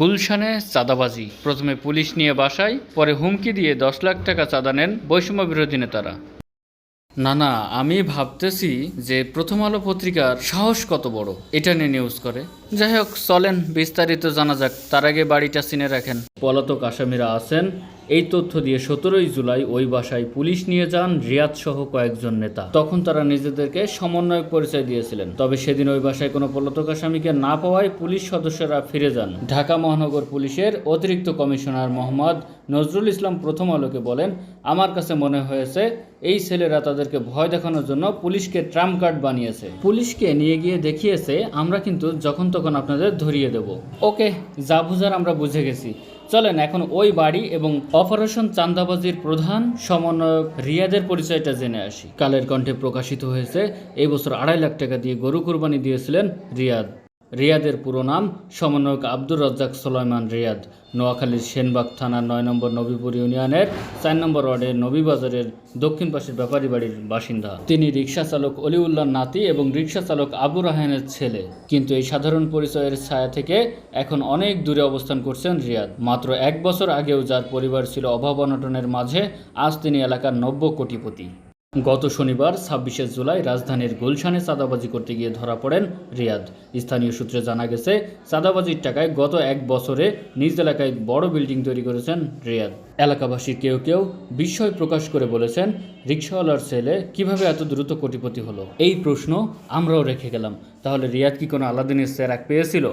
গুলশানে চাঁদাবাজি। প্রথমে পুলিশ নিয়ে বাসায়, পরে হুমকি দিয়ে দশ লাখ টাকা চাঁদা নেন বৈষম্য বিরোধী নেতারা। না না আমি ভাবতেছি যে প্রথম আলো পত্রিকার সাহস কত বড়। এটা নিয়ে নিউজ করে। যাই হোক, চলেন, বিস্তারিত জানা যাক। তার আগে বাড়িটা চিনে রাখেন। পলাতক আসামিরা আছেন এই তথ্য দিয়ে সতেরোই জুলাই ওই বাসায় পুলিশ নিয়ে যান রিয়াদ সহ কয়েকজন নেতা। তখন তারা নিজেদেরকে সমন্বয়ক পরিচয় দিয়েছিলেন। তবে সেদিন ওই বাসায় কোনো পলাতক আসামিকে না পাওয়ায় পুলিশ সদস্যরা ফিরে যান। ঢাকা মহানগর পুলিশের অতিরিক্ত কমিশনার মোহাম্মদ নজরুল ইসলাম প্রথম আলোকে বলেন, আমার কাছে মনে হয়েছে, এই ছেলেরা তাদেরকে ভয় দেখানোর জন্য পুলিশকে ট্রাম্প কার্ড বানিয়েছে। পুলিশকে নিয়ে গিয়ে দেখিয়েছে, আমরা কিন্তু যখন তখন আপনাদের ধরিয়ে দেব। ওকে, যা বুঝার আমরা বুঝে গেছি। চলেন, এখন ওই বাড়ি এবং অপারেশন চান্দাবাজির প্রধান সমন্বয়ক রিয়াদের পরিচয়টা জেনে আসি। কালের কণ্ঠে প্রকাশিত হয়েছে, এই বছর আড়াই লাখ টাকা দিয়ে গরু কোরবানি দিয়েছিলেন রিয়াদ। রিয়াদের পুরো নাম সমন্বয়ক আব্দুর রাজ্জাক সোলাইমান রিয়াদ। নোয়াখালীর সেনবাগ থানার নয় নম্বর নবীপুর ইউনিয়নের চার নম্বর ওয়ার্ডের নবীবাজারের দক্ষিণ পাশের ব্যাপারী বাড়ির বাসিন্দা। তিনি রিক্সা চালক অলিউল্লাহ নাতি এবং রিক্সা চালক আবু রাহানের ছেলে। কিন্তু এই সাধারণ পরিচয়ের ছায়া থেকে এখন অনেক দূরে অবস্থান করছেন রিয়াদ। মাত্র এক বছর আগেও যার পরিবার ছিল অভাব অনটনের মাঝে, আজ তিনি এলাকার নব্য কোটিপতি। গত শনিবার, ছাব্বিশে জুলাই, রাজধানীর গুলশানে চাঁদাবাজি করতে গিয়ে ধরা পড়েন রিয়াদ। স্থানীয় সূত্রে জানা গেছে, চাঁদাবাজির টাকায় গত এক বছরে নিজ এলাকায় বড় বিল্ডিং তৈরি করেছেন রিয়াদ। এলাকাবাসীর কেউ কেউ বিস্ময় প্রকাশ করে বলেছেন, রিক্সাওয়ালার ছেলে কীভাবে এত দ্রুত কোটিপতি হলো? এই প্রশ্ন আমরাও রেখে গেলাম। তাহলে রিয়াদ কি কোনো আলাদিনের সেরাক পেয়েছিল?